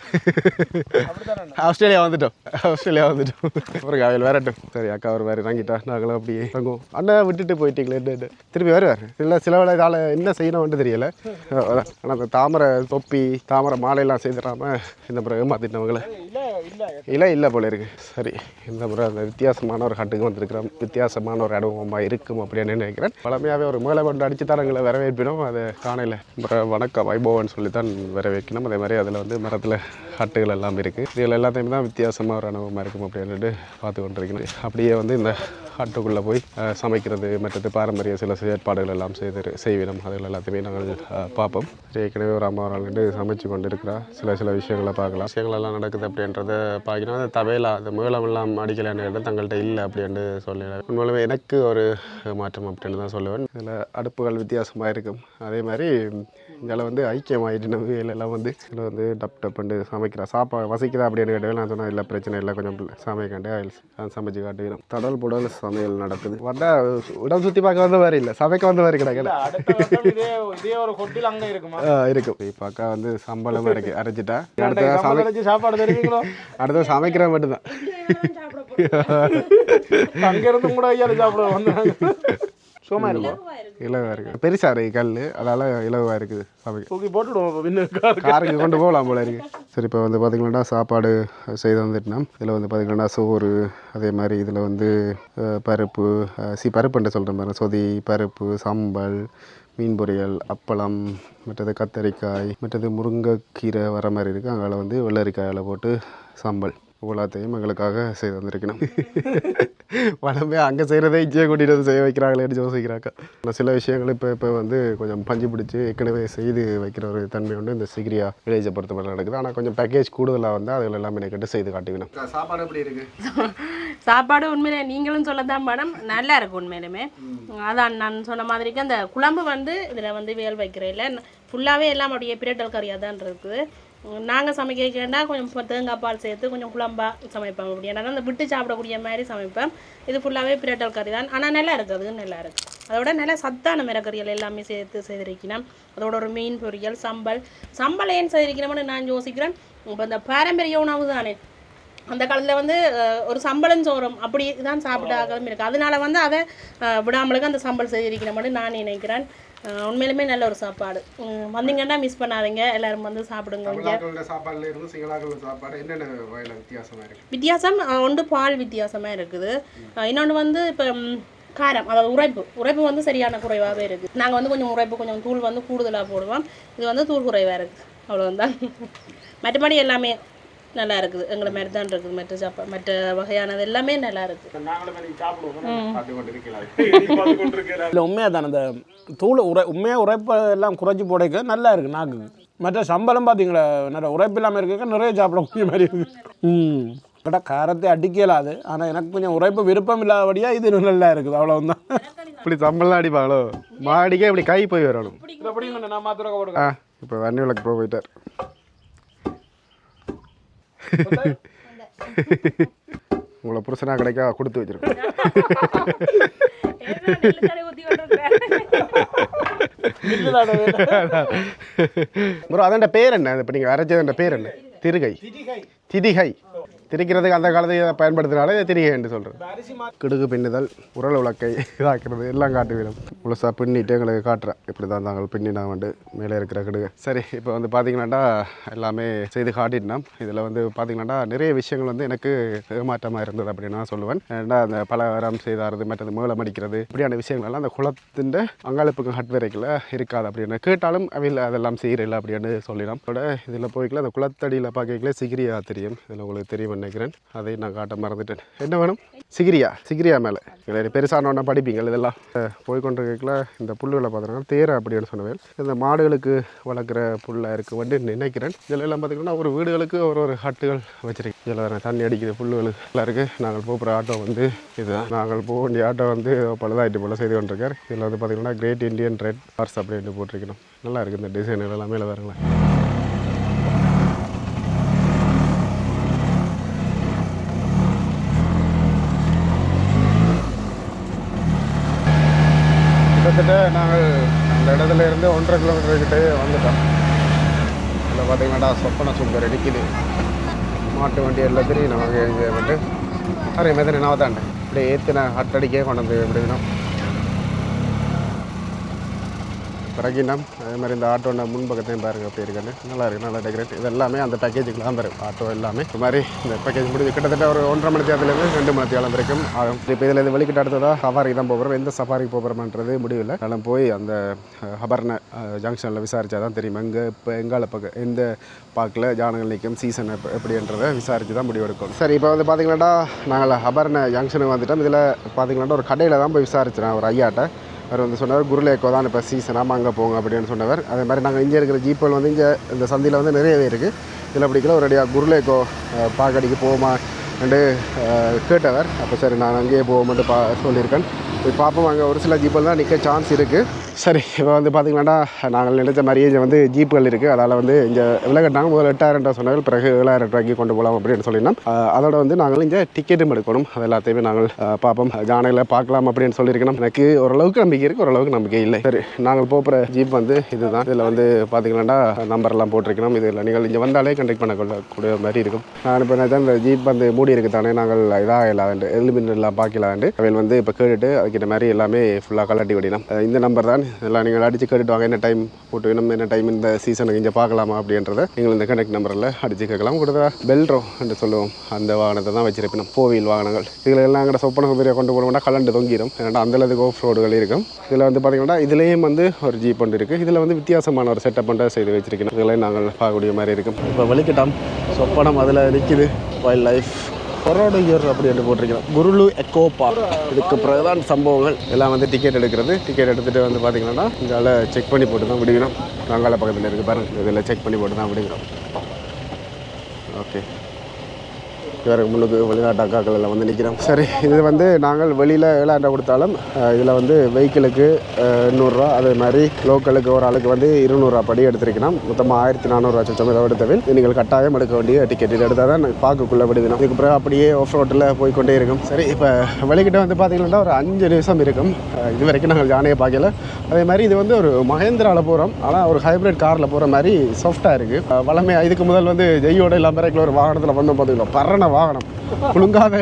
[SPEAKER 1] ஆஸ்திரேலியா வந்துட்டோம். ஆஸ்திரேலியா வந்துட்டோம். அப்புறம் அவள் வரட்டும் சரி அக்கா ஒரு வேறு இறங்கிட்டா. நாங்களும் அப்படியே இறங்குவோம். அண்ணா விட்டுட்டு போயிட்டீங்களே என்ன திருப்பி வருவார். இல்லை சில வேலை இதால் என்ன செய்யணும்னு தெரியல. ஆனால் அந்த தாமரை தொப்பி தாமரை மாலையெல்லாம் செய்துடாம இந்த முறை ஏமாத்திட்டவங்கள
[SPEAKER 2] இல்ல இல்ல.
[SPEAKER 1] போல இருக்கு. சரி இந்த முறை அந்த வித்தியாசமான ஒரு ஹட்டுக்கு வந்திருக்கிறோம். வித்தியாசமான ஒரு அனுபவமாக இருக்கும் அப்படின்னு நினைக்கிறேன். பழமையாகவே ஒரு மேலே கொண்டு அடித்து தான் எங்களை வரவேற்பினோம். அதை காணையில் வணக்கம் வைபவன் சொல்லி தான் வரவேற்கணும் அதே மாதிரி அதில் வந்து மரத்தில் ஹட்டுகள் எல்லாம் இருக்குது இதில் எல்லாத்தையுமே தான் வித்தியாசமாக ஒரு அனுபவமாக இருக்கும் அப்படின்ட்டு பார்த்து கொண்டிருக்கணும் அப்படியே வந்து இந்த ஹட்டுக்குள்ளே போய் சமைக்கிறது மற்றது பாரம்பரிய சில செயற்பாடுகள் எல்லாம் செய்து செய்வினம். அதுகள் எல்லாத்தையுமே நாங்கள் பார்ப்போம். சரி, ஏற்கனவே ஒரு அம்மா ஒரு சமைச்சு கொண்டு இருக்கிறா சில சில விஷயங்களை பார்க்கலாம். விஷயங்கள் எல்லாம் நடக்குது அப்படின்றத பார்க்கணும் அந்த தவையில அந்த மேளம் எல்லாம் அடிக்கலைன்னு தங்கள்கிட்ட இல்லை அப்படின்னு சொல்லல உண்மையிலுமே எனக்கு ஒரு மாற்றம் அப்படின்னு தான் சொல்லுவேன். இதில் அடுப்புகள் வித்தியாசமாக இருக்கும். அதே மாதிரி இதில் வந்து ஐக்கியமாயிட்டு நம்ம எல்லாம் வந்து இதில் வந்து டப் டப்புண்டு சமைக்கிறா. சாப்பா வசிக்கிறா அப்படின்னு கேட்டவே நான் சொன்னேன் இல்லை பிரச்சனை இல்லை. கொஞ்சம் சமைக்கண்டே நான் சமைச்சு காட்டுகிறோம் தடல் புடல் சமையல் நடக்குது. வந்தால் உடம்பு சுற்றி பார்க்க வந்த மாதிரி இல்லை. சமைக்க வந்த மாதிரி கிடைக்கல
[SPEAKER 2] இருக்குமா?
[SPEAKER 1] இப்போ அக்கா வந்து சம்பளம் இருக்கு. அரைச்சிட்டா. அடுத்த சமைக்கிற மட்டும்தான்.
[SPEAKER 2] அங்க இருந்து கூட ஐயா சாப்பிட வந்தாங்க. சும்மா இருக்கும்
[SPEAKER 1] இலவா இருக்கு. பெருசா இருக்கு கல். அதால இலவா இருக்குது. சமைக்க.
[SPEAKER 2] தூக்கி போட்டுடுவோம் காருக்கு.
[SPEAKER 1] கொண்டு போகலாம் போல இருக்கு. சரி இப்போ வந்து பார்த்தீங்கன்னா சாப்பாடு செய்து வந்துட்டோம். இதில் வந்து பார்த்தீங்கன்னா சோறு அதே மாதிரி இதில் வந்து பருப்பு சி பருப்புன்ட்டு சொல்கிற மாதிரி சொதி பருப்பு சம்பல் மீன் பொரியல் அப்பளம் மற்றது கத்தரிக்காய் மற்றது முருங்கைக்கீரை வர மாதிரி இருக்குது அங்கால வந்து வெள்ளரிக்காயில் போட்டு சம்பல். இவ்வளோத்தையும் எங்களுக்காக செய்து வந்திருக்கணும். வளமே அங்கே செய்கிறதே இச்சையை கூட்டிகிட்டு வந்து செய்ய வைக்கிறாங்களேன்னு யோசிக்கிறாங்க ஆனால் சில விஷயங்கள் இப்போ இப்போ வந்து கொஞ்சம் பஞ்சு பிடிச்சி ஏற்கனவே செய்து வைக்கிற ஒரு தன்மை உண்டு. இந்த சிகிரியா வில்லேஜை பொறுத்த மாதிரி நடக்குது ஆனால் கொஞ்சம் பேக்கேஜ் கூடுதலாக வந்து அதில் எல்லாம் மெனக்கெட்டு செய்து காட்டிக்கணும் சாப்பாடு எப்படி இருக்குது
[SPEAKER 3] சாப்பாடு உண்மையிலே நீங்களும் சொல்லத்தான் மேடம். நல்லா இருக்கு உண்மையிலுமே. அதான் நான் சொன்ன மாதிரிக்கு அந்த குழம்பு வந்து இதில் வந்து வேல் வைக்கிறேன். ஃபுல்லாகவே எல்லாம் அப்படியே பிரட்டல் கறியாக தான் இருக்குது. நாங்கள் சமைக்கிறேன்னா கொஞ்சம் தேங்காய் பால் சேர்த்து கொஞ்சம் குழம்பா சமைப்போம். அப்படின்னா அந்த விட்டு சாப்பிடக்கூடிய மாதிரி சமைப்பேன் இது ஃபுல்லாகவே பிரட்டல் கறி தான். ஆனால் நல்லா இருக்குது நல்லா இருக்குது அதோட நல்ல சத்தான மிரக்கறிகள் எல்லாமே சேர்த்து செய்திருக்கிறேன் அதோட ஒரு மீன் பொரியல் சம்பல். சம்பல் ஏன் செய்திருக்கிறோம்னு நான் யோசிக்கிறேன். இப்போ இந்த பாரம்பரிய உணவு தானே. அந்த காலத்தில் வந்து ஒரு சம்பளம் சோறும் அப்படி தான் சாப்பிட்டாகவும் இருக்குது அதனால வந்து அதை விடாமலுக்கு அந்த சம்பல் செய்திருக்கிறோம்னு நான் நினைக்கிறேன். உண்மையிலுமே நல்ல ஒரு சாப்பாடு. வந்தீங்கன்னா மிஸ் பண்ணாதீங்க. எல்லாரும் வந்து சாப்பிடுங்க இங்க.
[SPEAKER 1] சாப்பாடுல இருந்து சிங்களாக்கள சாப்பாடு என்னென்ன வகையில் வித்தியாசமாக இருக்குது
[SPEAKER 3] வித்தியாசம் ஒன்று பால் வித்தியாசமாக இருக்குது. இன்னொன்று வந்து இப்போ காரம் அதாவது உரைப்பு உரைப்பு வந்து சரியான குறைவாகவே இருக்குது நாங்கள் வந்து கொஞ்சம் உரைப்பு கொஞ்சம் தூள் வந்து கூடுதலாக போடுவோம். இது வந்து தூள் குறைவாக இருக்குது அவ்வளோதான் மற்றபடி எல்லாமே நல்லா இருக்குது எங்களை மாதிரி தான் இருக்குது. மற்ற சாப்பா மற்ற வகையானது எல்லாமே நல்லா இருக்குது
[SPEAKER 2] இல்லை உண்மையாக தான். அந்த தூளை உரை உண்மையாக உரைப்பை எல்லாம் குறைச்சி போடைக்க நல்லா இருக்குது நாக்கு மற்ற சம்பளம் பார்த்தீங்களா நிறைய உரைப்பு இல்லாமல் இருக்க நிறைய சாப்பிடக்கூடிய மாதிரி இருக்குது ம். கரெக்டாக காரத்தை அடிக்கலாது ஆனால் எனக்கு கொஞ்சம் உரைப்பு விருப்பம் இல்லாதபடியாக இது நல்லா இருக்குது அவ்வளோதான்
[SPEAKER 1] இப்படி சம்பளம் அடிப்பாங்களோ மாடிக்கே இப்படி கை போய் வரணும். இப்போ வன்னி விளக்கு போய் போயிட்டார். உங்களை புருஷனா கிடைக்கா கொடுத்து வச்சிருக்கோம் ப்ரோ அதோட பேர் என்ன? இப்போ நீங்கள் வரைச்சதுன்ற பேர் என்ன? திருகை. திதிகை திரிக்கிறதுக்கு அந்த காலத்தில் பயன்படுத்தினாலே திரிகை என்று சொல்கிறேன் கிடுகு பின்னுதல் உரல் உலக்கை இதாக்குறது எல்லாம் காட்டு வீரம் முழுசாக பின்னிட்டு எங்களுக்கு காட்டுறேன். இப்படி தான் தாங்கள் பின்னினா வந்து மேலே இருக்கிற கிடுகு. சரி இப்போ வந்து பார்த்தீங்கன்னாடா எல்லாமே செய்து காட்டிட்டோம். இதில் வந்து பார்த்தீங்கன்னாடா நிறைய விஷயங்கள் வந்து எனக்கு ஏமாற்றமாக இருந்தது அப்படின்னு நான் சொல்லுவேன். ஏன்னா அந்த பலகாரம் செய்தாரது மற்றது மேளம் அடிக்கிறது இப்படியான விஷயங்கள்லாம் அந்த குளத்தின் அங்காளிப்புக்கு ஹட் வரைக்கில் இருக்காது அப்படின்னு கேட்டாலும் அவையில் அதெல்லாம் செய்கிறீங்களா அப்படின்னு சொல்லிடும் அதோட இதில் போய்க்கல அந்த குளத்தடியில் பார்க்கல சிகிரியா தெரியும். இதில் உங்களுக்கு தெரியும் நினைக்கிறேன். அதை நான் காட்ட மறந்துட்டேன். என்ன வேணும்? சிகிரியா. சிகிரியா மேலே. இல்லை பெருசானோன்னா படிப்பீங்கள் இதெல்லாம். போய்கொண்டிருக்கல இந்த புல்லுகளை பார்த்தீங்கன்னா தேரை அப்படின்னு சொன்னவேன். இந்த மாடுகளுக்கு வளர்க்குற புல்லாக இருக்குது வந்து நினைக்கிறேன். இதில் எல்லாம் பார்த்தீங்கன்னா ஒரு வீடுகளுக்கு ஒரு ஒரு ஹட்டுகள் வச்சுருக்கேன். இதில் தானே தண்ணி அடிக்கிற புல்லுகளுக்கு எல்லாம் இருக்குது நாங்கள் போகிற ஆட்டோ வந்து இதுதான். நாங்கள் போக வேண்டிய ஆட்டோ வந்து பழுதாயிட்டு போல செய்து கொண்டிருக்கார். இதில் வந்து பார்த்தீங்கன்னா கிரேட் இந்தியன் ரெட் ஹார்ஸ் அப்படின்னு போட்டிருக்கணும். நல்லா இருக்குது இந்த டிசைன் எல்லாமே. இல்லை பாருங்களேன். கிட்டத்தட்ட நாங்கள் அந்த இடத்துல இருந்து ஒன்றரை கிலோமீட்டர் கிட்டே வந்துட்டோம். இதில் பார்த்தீங்கன்னா சொப்பன சூப்பர் அடிக்குது மாட்டு வண்டி எல்லாத்தையும் நமக்கு இது வந்து அரே மெதனை நான் தாண்டேன் இப்படி ஏற்றின ஹட்டடிக்கே கொண்டு வந்து எப்படின்னா பிறகினம் அதே மாதிரி இந்த ஆட்டோட முன்பக்கத்தையும் பாருங்க அப்படி இருக்குன்னு. நல்லா இருக்குது நல்லா டெக்கரேட் இது எல்லாமே அந்த பேக்கேஜுக்கு தான் வரும். ஆட்டோ எல்லாமே. இது மாதிரி இந்த பேக்கேஜ் முடிஞ்சு கிட்டத்தட்ட ஒரு ஒன்றரை மணி தேதியிலேருந்து ரெண்டு மணி தேதி வரைக்கும் ஆகும். இப்போ இதில் இது வெளிக்கிட்ட அடுத்ததாக சஃபாரிக்கு தான் போகிறோம். எந்த சஃபாரிக்கு போகிறோம்ன்றது முடிவில் அதெல்லாம் போய் அந்த ஹபர்ன ஜங்ஷனில் விசாரித்தா தான் தெரியும். எங்கே இப்போ எங்கால பக்கம் எந்த பார்க்கில் ஜானங்கள் நிற்கும் சீசன் எப்போ எப்படின்றத விசாரித்து தான் முடிவெடுக்கணும் சரி இப்போ வந்து பார்த்தீங்கன்னா நாங்கள் ஹபர்ன ஜங்ஷனுக்கு வந்துட்டோம். இதில் பார்த்தீங்கன்னா ஒரு கடையில் தான் போய் விசாரிச்சேன் ஒரு ஐயாட்ட. அவர் வந்து சொன்னார் குருலேக்கோ தான் இப்போ சீசன் ஆமாம் அங்கே போங்க அப்படின்னு சொன்னவர். அதே மாதிரி நாங்கள் இங்கே இருக்கிற ஜீப்பல் வந்து இங்கே இந்த சந்தையில் வந்து நிறையவே இருக்குது இதில் பிடிக்கல ஒரு அடியாக குருலேக்கோ பாக்கடிக்கு போமா என்று கேட்டவர். அப்போ சரி நான் அங்கேயே போவோம்னு பா சொல்லியிருக்கேன். போய் பார்ப்போம். அங்கே ஒரு சில ஜீப்பில் தான் நிற்க சான்ஸ் இருக்குது சரி இப்போ வந்து பார்த்தீங்கன்னா நாங்கள் நினைச்ச மாதிரியே இங்கே வந்து ஜீப்புகள் இருக்குது அதால் வந்து இங்கே எவ்வளோ கட்டினாங்க. முதல்ல எட்டாயிரம் ரூபா சொன்னால் பிறகு ஏழாயிரம் ரூபாய்க்கு கொண்டு போகலாம் அப்படின்னு சொல்லியிருந்தோம். அதோட வந்து நாங்கள் இங்கே டிக்கெட்டும் எடுக்கணும். அது எல்லாத்தையுமே நாங்கள் பார்ப்போம். ஜானையில் பார்க்கலாம் அப்படின்னு சொல்லியிருக்கணும். எனக்கு ஓரளவுக்கு நம்பிக்கை இருக்குது ஓரளவுக்கு நம்பிக்கை இல்லை. சரி நாங்கள் போகிற ஜீப் வந்து இதுதான். இதில் வந்து பார்த்தீங்கன்னா நம்பர்லாம் போட்டிருக்கணும். இதில் நீங்கள் இங்கே வந்தாலே கண்டெக்ட் பண்ணக்கூடிய மாதிரி இருக்கும். நான் இப்போ இந்த ஜீப் வந்து மூடி இருக்குது தானே நாங்கள் இதாக இல்லாண்டு எலிமின் பார்க்கலாண்டு அவள் வந்து இப்போ கேட்டுட்டு வைக்கிற மாதிரி எல்லாமே ஃபுல்லாக கலட்டி விடணும் இந்த நம்பர் தான். எல்லாம் நீங்கள் அடித்து கேட்டுட்டு வாங்க என்ன டைம் போட்டு வேணும் என்ன டைம் இந்த சீசனுக்கு இங்கே பார்க்கலாமா அப்படின்றத நீங்கள் இந்த கனெக்ட் நம்பரில் அடித்து கேட்கலாம். கொடுத்தா பெல்ட்ரோ என்று சொல்லுவோம். அந்த வாகனத்தை தான் வச்சிருப்பினோம். ஃபோர் வாகனங்கள். இதில் எல்லாம் அங்கே சொப்பன சுந்தரியை கொண்டு போனோம்னா கலண்டு தொங்கிடும். ஏன்னா அந்த அளவுக்கு ஆஃப் ரோடுகள் இருக்கும். இதில் வந்து பார்த்தீங்கன்னா இதுலேயும் வந்து ஒரு ஜீப் ஒன்று இருக்குது இதில் வந்து வித்தியாசமான ஒரு செட்டப் பண்ணுற செய்து வச்சிருக்கணும் இதெல்லாம் நாங்கள் பார்க்கக்கூடிய மாதிரி இருக்கும். இப்போ வெளிக்கிட்டோம் சொப்பனம் அதில் நிற்கிது வைல்ட் லைஃப் கொரோட இயர் அப்படி என்று போட்டிருக்கிறோம். குருலு எக்கோ பார்க் இதுக்கு பிரதான் சம்பவங்கள் எல்லாம் வந்து டிக்கெட் எடுக்கிறது. டிக்கெட் எடுத்துகிட்டு வந்து பார்த்தீங்கன்னா இதால் செக் பண்ணி போட்டு தான் விடுவினோம் நாங்கால பக்கத்தில் இருக்குது பாருங்க. இதில் செக் பண்ணி போட்டு தான் விடுகிறோம். ஓகே இவருக்கு முன்னுக்கு வெளிநாட்டு அக்காக்கள் எல்லாம் வந்து நிற்கிறோம் சரி இது வந்து நாங்கள் வெளியில் ஏழாயிரம் கொடுத்தாலும் இதில் வந்து வெஹிக்கிளுக்கு எண்ணூறுரூவா அதே மாதிரி லோக்கலுக்கு ஒரு ஆளுக்கு வந்து இருநூறுவா படி எடுத்திருக்கணும். மொத்தமாக ஆயிரத்தி நானூறுரூவா சொச்சம் இதை எடுத்தவில் நீங்கள் கட்டாயம் எடுக்க வேண்டிய டிக்கெட் இது எடுத்தால் தான் பார்க்கக்குள்ளே விடுதினோம் இதுக்கு பிறகு அப்படியே ஆஃப் ரோட்டில் போய் கொண்டே இருக்கும். சரி இப்போ வெளிக்கிட்ட வந்து பார்த்தீங்கன்னா ஒரு அஞ்சு நிமிஷம் இருக்கும். இது வரைக்கும் நாங்கள் ஜானையை பார்க்கல. அதே மாதிரி இது வந்து ஒரு மகேந்திராவில் போகிறோம் ஆனால் ஒரு ஹைப்ரிட் காரில் போகிற மாதிரி சாஃப்டாக இருக்குது வளமையாக இதுக்கு முதல் வந்து ஜெய்யோட இல்லாமல் ஒரு வாகனத்தில் வந்தோம் பார்த்தீங்களா பரண வாகனம். ஒழுங்காத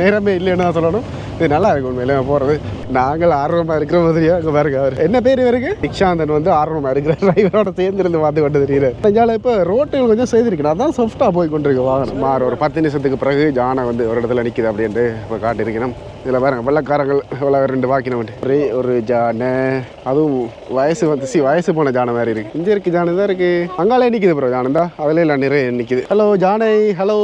[SPEAKER 1] நேரமே இல்லைன்னு தான் சொல்லணும். இது நல்லா இருக்கும் உண்மையிலே போகிறது நாங்கள் ஆர்வமாக இருக்கிற மாதிரியா அங்கே பாருங்க அவர். என்ன பேர் இவருக்கு? நிக்ஷாந்தன் வந்து ஆர்வமாக இருக்கிற டிரைவரோட சேர்ந்துருந்து பார்த்து கொண்டு தெரியுது அஞ்சால இப்போ ரோட்டுகள் கொஞ்சம் செய்திருக்கணும் அதான் சாஃப்டாக போய் கொண்டிருக்கு வாகனம். மாறு ஒரு பத்து நிமிஷத்துக்கு பிறகு ஜானை வந்து ஒரு இடத்துல நிற்கிது அப்படின்ட்டு இப்போ காட்டியிருக்கணும். இதில் பாருங்க வெள்ளக்காரங்கள் இவ்வளோ ரெண்டு வாக்கினம் ஒரே ஒரு ஜானை அதுவும் வயசு வந்து சி வயசு போன ஜானை மாதிரி இருக்கு. இங்கே இருக்கு ஜானை தான் இருக்கு. அங்காலே நிற்கிது ப்ரோ ஜானந்தா அதில் எல்லாம் நிறைய நிற்கிது ஹலோ ஜானை ஹலோ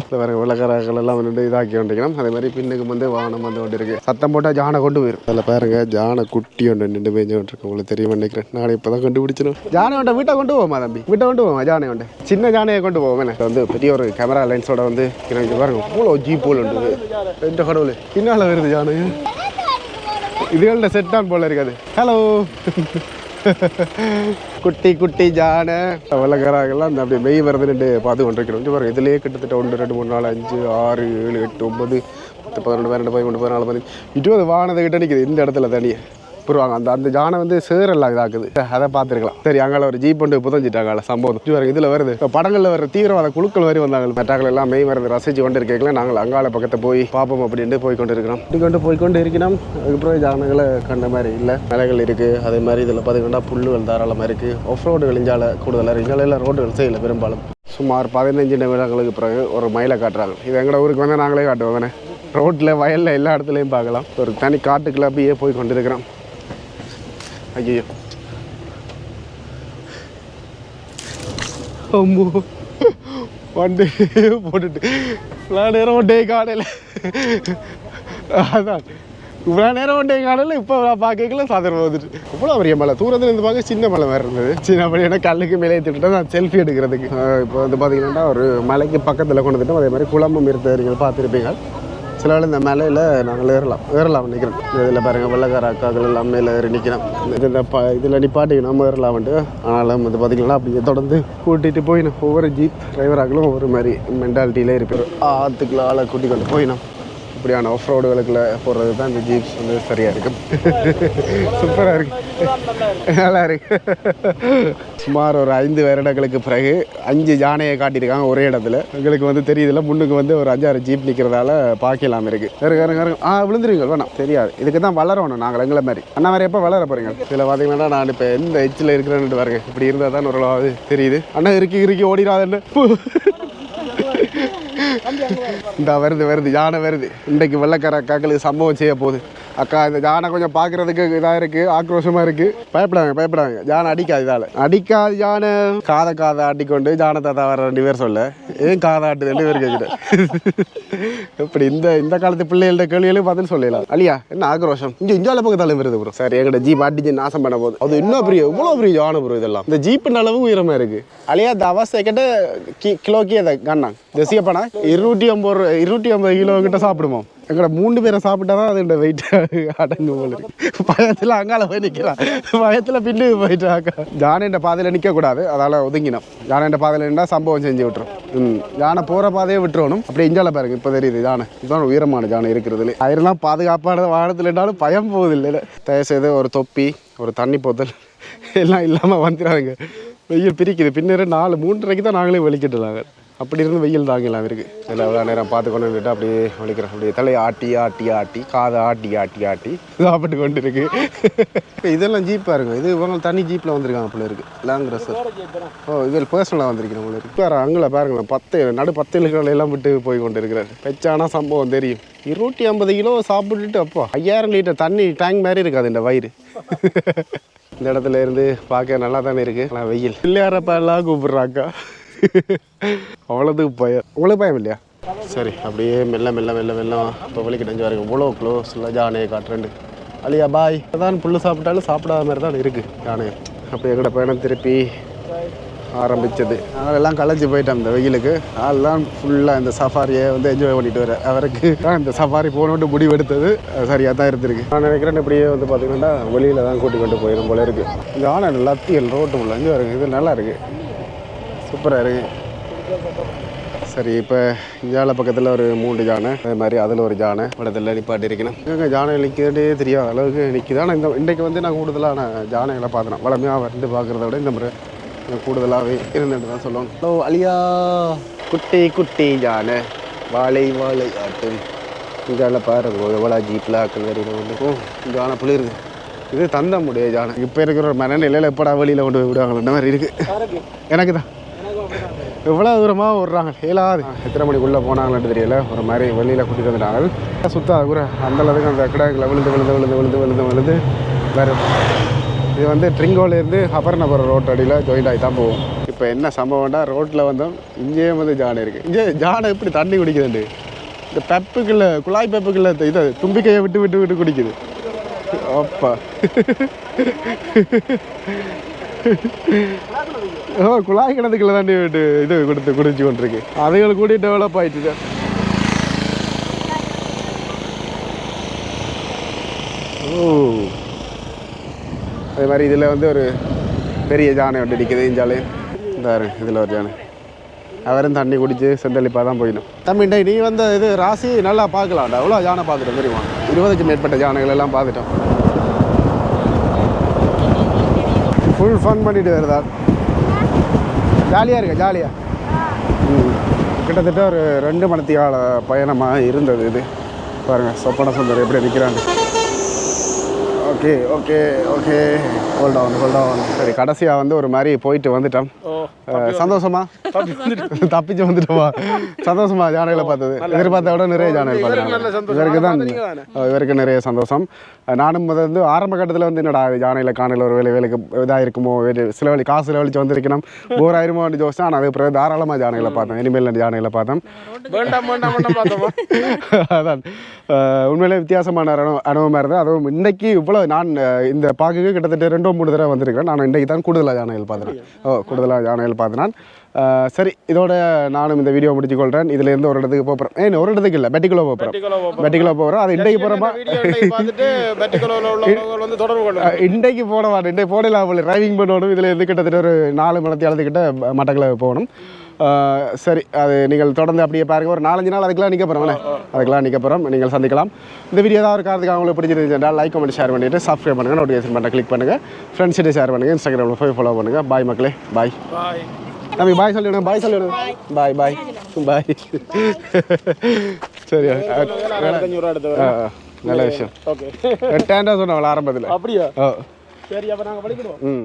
[SPEAKER 1] இந்த பாருங்க வெள்ளக்காரர்கள் எல்லாம் வந்து இதாக்கி கொண்டிருக்கணும் அதே மாதிரி பின்னுக்கு வந்து வாகனம் வந்து கொண்டு இருக்கு சத்தம் போட்டால் ஜானை கொண்டு போயிடும் அதில் பாருங்க ஜானை குட்டி ஒன்று நின்று பெஞ்சு கொண்டு இருக்கு உங்களுக்கு தெரியும் நினைக்கிறேன். நானே இப்போ தான் கண்டுபிடிச்சிடும் ஜானை கொண்ட வீட்டை கொண்டு போவோமா தம்பி? வீட்டை கொண்டு போவோம் ஜானை கொண்டு? சின்ன ஜானையை கொண்டு போவோம் எனக்கு வந்து பெரிய ஒரு கேமரா லென்ஸோட வந்து எனக்கு பாருங்க. இவ்வளோ ஜீப் போல் உண்டு ரெண்டு கடவுள். பின்னால் வருது ஜானு இதுகளில் செட் ஆன் போல இருக்காது ஹலோ குட்டி குட்டி ஜானை. வெள்ளக்காரங்கெல்லாம் அந்த அப்படியே மெய் வருதுன்னு பார்த்து கொண்டிருக்கிறோம். இங்க பாருங்கள் இதுலேயே கிட்டத்தட்ட ஒன்று ரெண்டு மூணு நாலு அஞ்சு ஆறு ஏழு எட்டு ஒம்பது பத்து பதினொன்று பன்னெண்டு பதிமூணு பதினாலு பதினஞ்சு இருபது வாகனத்தை கிட்ட நிற்கிது இந்த இடத்துல தனியே. புரிவாங்க. அந்த அந்த ஜானை வந்து சேரெல்லாம் இதாக்குது. அதை பார்த்துருக்கலாம். சரி அங்கால ஒரு ஜீப் ஒன்று புதஞ்சிட்டாங்க சம்பவம். இது இதில் வருது. இப்போ படங்களில் வர தீவிரவாத குழுக்கள் வரை வந்தாங்க மெட்டாக்கள் எல்லாம் மெய் மருந்து ரசிச்சு கொண்டு இருக்கீங்களா நாங்கள் அங்கால பக்கத்தை போய் பார்ப்போம் அப்படின்ட்டு போய் கொண்டு இருக்கிறோம் இப்படி கொண்டு போய் கொண்டு இருக்கிறோம் அதுக்கப்புறம் ஜானங்களை கண்ட மாதிரி இல்லை. மலைகள் இருக்குது அதே மாதிரி இதில் பார்த்துக்கிட்டா புல்லுகள் தாராளமாக இருக்குது ஆஃப் ரோடுகள் இஞ்சால கூடுதலாக இஞ்சால எல்லாம் ரோடுகள் செய்யலை பெரும்பாலும். சுமார் பதினஞ்சு நிமிடங்களுக்கு பிறகு ஒரு மயிலை காட்டுறாங்க. இது எங்களோட ஊருக்கு வந்து நாங்களே காட்டுவோம் தானே? ரோட்டில் வயலில் எல்லா இடத்துலையும் பார்க்கலாம். ஒரு தனி காட்டுக்குள்ள அப்படியே போய் கொண்டிருக்கிறோம். ஐயோ அம்மோ. வண்டி போட்டுட்டு. இவ்வளோ நேரம் ஒன்றே காணல அதான். இவ்வளோ நேரம் ஒன்றே காணல இப்போ நான் பார்க்கல சாதாரண வந்துட்டு. இவ்வளோ பெரிய மலை. தூரத்துல இருந்து பார்க்க சின்ன மலை வேறு இருந்தது. சின்ன மலையான கல்லுக்கு மேலே திட்டு நான் செல்ஃபி எடுக்கிறதுக்கு. இப்போ வந்து பார்த்தீங்கன்னா ஒரு மலைக்கு பக்கத்தில் கொண்டு வந்துட்டோம் அதே மாதிரி குழம்பும் இருந்தது. நீங்கள் பார்த்துருப்பீங்க. சில வேளை இந்த மலையில் நாங்கள் ஏறலாம். ஏறலாம் நிற்கிறோம் இதில் பாருங்கள் வெள்ளக்கார அக்காக்கள் எல்லாம் மேலே ஏறி நிற்கிறோம் இது இந்த ப இதில் நிப்பாட்டி நம்ம ஏறலாம் வந்துட்டு ஆனாலும் வந்து பார்த்திங்கன்னா அப்படியே தொடர்ந்து கூட்டிகிட்டு போயிடும் ஒவ்வொரு ஜீப் டிரைவராக்களும் ஒவ்வொரு மாதிரி மென்டாலிட்டியிலே இருப்பார் ஆற்றுக்குள்ள ஆளை கூட்டிக்கொண்டு போயிடும் இப்படியான ஆஃப் ரோடுகளுக்குள்ள போடுறது தான் இந்த ஜீப்ஸ் வந்து சரியாக இருக்கும் சூப்பராக இருக்கு. நல்லா இருக்கு. சுமார் ஒரு ஐந்து வருடங்களுக்கு பிறகு அஞ்சு யானையை காட்டியிருக்காங்க ஒரே இடத்துல. எங்களுக்கு வந்து தெரியுதுல முன்னுக்கு வந்து ஒரு அஞ்சாறு ஜீப் நிற்கிறதால பார்க்கலாம் இருக்கு. வேறு வேறு வேறு ஆ விழுந்துருங்கள் வேணாம். தெரியாது. இதுக்கு தான் வளரணும் நாங்கள் எங்களை மாதிரி. அண்ணா மாதிரி எப்போ வளர போகிறீங்க இதில் பார்த்தீங்கன்னா நான் இப்போ எந்த எச்சில் இருக்கிறேன்னு பாருங்க. இப்படி இருந்தால் தான் ஒரு தெரியுது. அண்ணா இறுக்கி இறுக்கி ஓடிடாதுன்னு இந்த வருது வருது யானை வருது. இன்றைக்கு வெள்ளக்கார அக்காக்களுக்கு சம்பவம் செய்ய போகுது அக்கா இந்த ஜானை கொஞ்சம் பார்க்கறதுக்கு இதாக இருக்குது ஆக்ரோஷமாக இருக்குது பயப்படாங்க பயப்படாங்க ஜானை அடிக்காது இதால். அடிக்காது யானை. காதை காதை ஆட்டிக்கொண்டு ஜானை தாத்தா வர ரெண்டு பேர் சொல்ல. ஏன் காதை ஆட்டுது ரெண்டு பேர் கேட்குறேன் இப்படி இந்த இந்த காலத்து பிள்ளைகளோட கேள்விகளும் பார்த்துன்னு சொல்லலாம் அலியா என்ன ஆக்ரோஷம்? இங்கே இஞ்சால பக்கத்தால வருது ப்ரோ. சார் எங்கள்கிட்ட ஜீப் அடிச்சு நாசம் பண்ண போது அது இன்னும் பெரிய இவ்வளோ பெரிய ஜான ப்ரோ இதெல்லாம். இந்த ஜீப்பின் அளவு உயரமாக இருக்குது அலியா இந்த அவஸ்தை கிட்ட கி கிலோக்கே அதை கண்ணா ஜெசியப்பனா இருநூற்றி ஐம்பது இருநூற்றி ஐம்பது கிலோ கிட்ட சாப்பிடுவோம். எங்கட மூணு பேரை சாப்பிட்டா தான் அதோட வெயிட் அடங்கு போல பயத்தில் அங்கால போய் நிற்கிறான் பயத்தில் பின்னு போயிட்டாக்கா யானைன்ற பாதையில் நிற்கக்கூடாது அதால் ஒதுங்கினோம். யானைன்ற பாதையில் இருந்தால் சம்பவம் செஞ்சு விட்டுரும். ம். யானை போகிற பாதையை விட்டுறணும். அப்படி இஞ்சால பாருங்க இப்போ தெரியுது யானை. இதுதான் உயரமான யானை இருக்கிறதுல. அதெல்லாம் பாதுகாப்பான வாகனத்தில் இருந்தாலும் பயம் போகுதில்லை தயவுசெய்து ஒரு தொப்பி ஒரு தண்ணி போத்தல் எல்லாம் இல்லாமல் வந்துடுறாங்க வெயில் பிரிக்குது. பின்னரு நாலு மூன்றரைக்கு தான் நாங்களே வெளிக்கிட்டுலாங்க அப்படி இருந்து வெயில் தாங்கலாம் இருக்கு. இதில் எவ்வளோ நேரம் பார்த்து கொண்டு வந்துட்டு அப்படியே வலிக்கிறோம் அப்படியே தலையை ஆட்டி ஆட்டி ஆட்டி காதை ஆட்டி ஆட்டி ஆட்டி சாப்பிட்டு கொண்டு இருக்கு. இதெல்லாம் ஜீப் பாருங்க. இது இவங்க தனி ஜீப்பில் வந்திருக்காங்க போல இருக்கு. லாங் ட்ரெஸ் ஓ இதில் பர்சனலாக வந்திருக்கிறேன் போல இருக்கு. வேறு அங்கே பாருங்களேன். பத்து நடு பத்து எல்லாம் விட்டு போய் கொண்டு இருக்கிறாரு. பெச்சானா சம்பவம் தெரியும். இருநூற்றி ஐம்பது கிலோ சாப்பிட்டுட்டு அப்போ ஐயாயிரம் லிட்டர் தண்ணி டேங்க் மாதிரி இருக்காது இந்த வயிறு. இந்த இடத்துல இருந்து பார்க்க நல்லா தானே இருக்கு. ஆனால் வெயில். பிள்ளையாரப்பா எல்லாம் கூப்பிடுறாக்கா. அவ்வளோதுக்கு பயம். அவ்வளோ பயம் இல்லையா? சரி அப்படியே மெல்ல மெல்ல மெல்ல மெல்ல இப்போ வலிக்கிட்டு அஞ்சு வரைக்கும். இவ்வளோ க்ளோஸில் ஜானையை காட்டுறேன் அழியா பாய் அதான் புல் சாப்பிட்டாலும் சாப்பிடாத மாதிரி தான் இருக்குது யானை. அப்போ எங்களோட பயணம் திருப்பி ஆரம்பித்தது அதெல்லாம் களைஞ்சி போயிட்டோம் இந்த வெயிலுக்கு. அதெல்லாம் ஃபுல்லாக இந்த சஃபாரியை வந்து என்ஜாய் பண்ணிட்டு வர அவருக்கு. தான் இந்த சஃபாரி போகணுன்ட்டு முடிவெடுத்தது. சரியாக தான் இருந்திருக்கு. நான் நினைக்கிறேன் இப்படியே வந்து பார்த்தீங்கன்னா வெளியில் தான் கூட்டி கொண்டு போயிடும் போல இருக்குது இந்த ஆனை லத்தியல் ரோட்டு உள்ள இருக்குது இது நல்லா இருக்குது சூப்பராக இருக்கு. சரி இப்போ ஜானை பக்கத்தில் ஒரு மூன்று ஜானை அதே மாதிரி அதில் ஒரு ஜானை படத்தில் நிப்பாட்டி இருக்கணும் எங்க ஜானை நிற்கிறதே தெரியாத அளவுக்கு நிற்கிது ஆனால் இந்த இன்றைக்கு வந்து நான் கூடுதலான ஜானைகளை பார்த்தேன் வளமையாக வந்து பார்க்குறத விட இந்த முறை கூடுதலாகவே இருந்துட்டு தான் சொல்லுவாங்க. ஹலோ அலியா. குட்டி குட்டி ஜானை வாழை வாழை ஆட்டும். இங்கால பாருங்க எவ்வளோ ஜீப்பில் ஆக்கள் வரையில் வந்து ஓ ஜானை புளிருது. இது தந்தமுடைய ஜானை இப்போ இருக்கிற ஒரு மனநிலையில் எப்படா வெளியில் கொண்டு போய் விடுவாங்களே மாதிரி இருக்குது எனக்கு தான் எவ்வளோ தூரமாக விடுறாங்க ஏலாது எத்தனை மணிக்குள்ளே போனாங்களான்னு தெரியல. ஒரு மாதிரி வெளியில் கூட்டிகிட்டு வந்துட்டாங்க. சுத்தாது கூட அந்த அளவுக்கு அந்த கிடக்கில் விழுந்து விழுந்து விழுந்து விழுந்து விழுந்து விழுந்து வேறு இது வந்து ட்ரிங்கோலேருந்து அபர்ணபுரம் ரோட் அடியில் ஜாயிண்ட் ஆகி தான் போவோம் இப்போ என்ன சம்பவம்னா ரோட்டில் வந்தோம் இங்கேயே வந்து ஜானை இருக்குது இங்கே ஜானை எப்படி தண்ணி குடிக்குதுண்டு? இந்த பெப்புக்குள்ள குழாய் பெப்புக்குள்ள இதை தும்பிக்கையை விட்டு விட்டு விட்டு குடிக்குது. அப்பா. ஓ குழாய் கிணத்துக்குள்ள தாண்டி விட்டு இது கொடுத்து குடிச்சு கொண்டிருக்கு. அதுகள் கூட டெவலப் ஆயிட்டு ஓ. அதே மாதிரி இதில் வந்து ஒரு பெரிய ஜானை ஒன்று நிற்கிது இஞ்சாலே இந்தாரு இதில் ஒரு ஜானை அவரும் தண்ணி குடிச்சு செந்தளிப்பாக தான் போயிடும். தம்பிண்டே நீ வந்து இது ராசி நல்லா பார்க்கலாம்டா. அவ்வளோ ஜானை பார்த்துட்டோம் தெரியுமா? இருபதுக்கு மேற்பட்ட ஜானைகள் எல்லாம் பார்த்துட்டோம். ஃபுல் ஃபன் பண்ணிட்டு வருதா? ஜாலியாக இருக்கு ஜாலியாக ம். கிட்டத்தட்ட ஒரு ரெண்டு மணத்தியால் பயணமாக இருந்தது இது. பாருங்கள் சொப்பன சுந்தர் எப்படி நிற்கிறாங்க okay okay okay. Hold on hold on சரி கடைசியாக வந்து ஒரு மாதிரி போயிட்டு வந்துட்டோம். சந்தோஷமா? தப்பிச்சு வந்துட்டோமா? சந்தோஷமா ஜானைகளை பார்த்தது? எதிர்பார்த்த விட நிறைய ஜானைகள் பார்த்தேன் இவருக்கு தான் இவருக்கு நிறைய சந்தோஷம். நானும் முதல்ல வந்து ஆரம்ப கட்டத்தில் வந்து என்னடா ஜானையில் காணையில் ஒரு வேலை வேலைக்கு இதாக இருக்குமோ வேறு சில வழி காசு செலவழிச்சு வந்திருக்கணும். போர் ஆயிருமோ ஜோசிச்சா ஆனால் அதுக்கு பிறகு தாராளமாக ஜானைகளை பார்த்தேன். இனிமேல் ஜானைகளை பார்த்தேன். அதான். உண்மையிலே வித்தியாசமான அனு- அனுபவமாக இருந்தது. அதுவும் இன்னைக்கு இவ்வளோ நான் இந்த பாக்குக்கு கிட்டத்தட்ட ரெண்டோ மூணு தடவை வந்திருக்கேன் நான் இன்றைக்கு தான் கூடுதலாக ஜானைகள் பார்த்தேன் ஓ கூடுதலாக ஜானைகள் பார்த்தேன் நான். அஹ், சரி இதோட நானும் இந்த வீடியோ முடிச்சு கொள்கிறேன் இதுல இருந்து ஒரு இடத்துக்கு போகிறேன் ஏன் ஒரு இடத்துக்கு இல்லை பெட்டிக்குள்ளே போகிறோம் பெட்டிக்குள்ளே போகிறோம் அது இன்றைக்கு போகிறோமா இன்றைக்கு மாட்டேன் இன்றைக்கு போடல போல டிரைவிங் பண்ணணும். இதில் இருந்து கிட்டத்தட்ட ஒரு நாலு மணி அளத்துக்கிட்ட மட்டக்களை போகணும். சரி அது நீங்கள் தொடர்ந்து அப்படியே பாருங்க. ஒரு நாலஞ்சு நாள் அதுக்கெல்லாம் நிற்க போகிறோம் அதுக்கெல்லாம் நிற்க போகிறோம் நீங்கள் சந்திக்கலாம். இந்த வீடியோ ஏதாவது ஒரு காரணத்துக்கு அவங்களுக்கு பிடிச்சிருந்துச்சுன்னா லைக் கமெண்ட் ஷேர் பண்ணிட்டு சப்ஸ்கிரைப் பண்ணுங்கள் நோட்டிஃபிகேஷன் பண்ண கிளிக் பண்ணுங்கள் ஃப்ரெண்ட்ஸ்கிட்ட ஷேர் பண்ணுங்கள் இன்ஸ்டாகிராமில் போய் ஃபாலோ பண்ணுங்கள் பாய் மக்களே. பாய்
[SPEAKER 2] பாய்
[SPEAKER 1] தம்பி பாய் சொல்லிவிடுங்க பாய் சொல்லிவிடுங்க பாய் பாய் பாய் சரி நல்ல விஷயம்.
[SPEAKER 2] ஓகே
[SPEAKER 1] எட்டாயிரம் சொன்னவங்கள ஆரம்பத்தில்.
[SPEAKER 2] அப்படியா? சரி அப்போ நாங்கள் படிக்கிறோம்
[SPEAKER 1] ம்.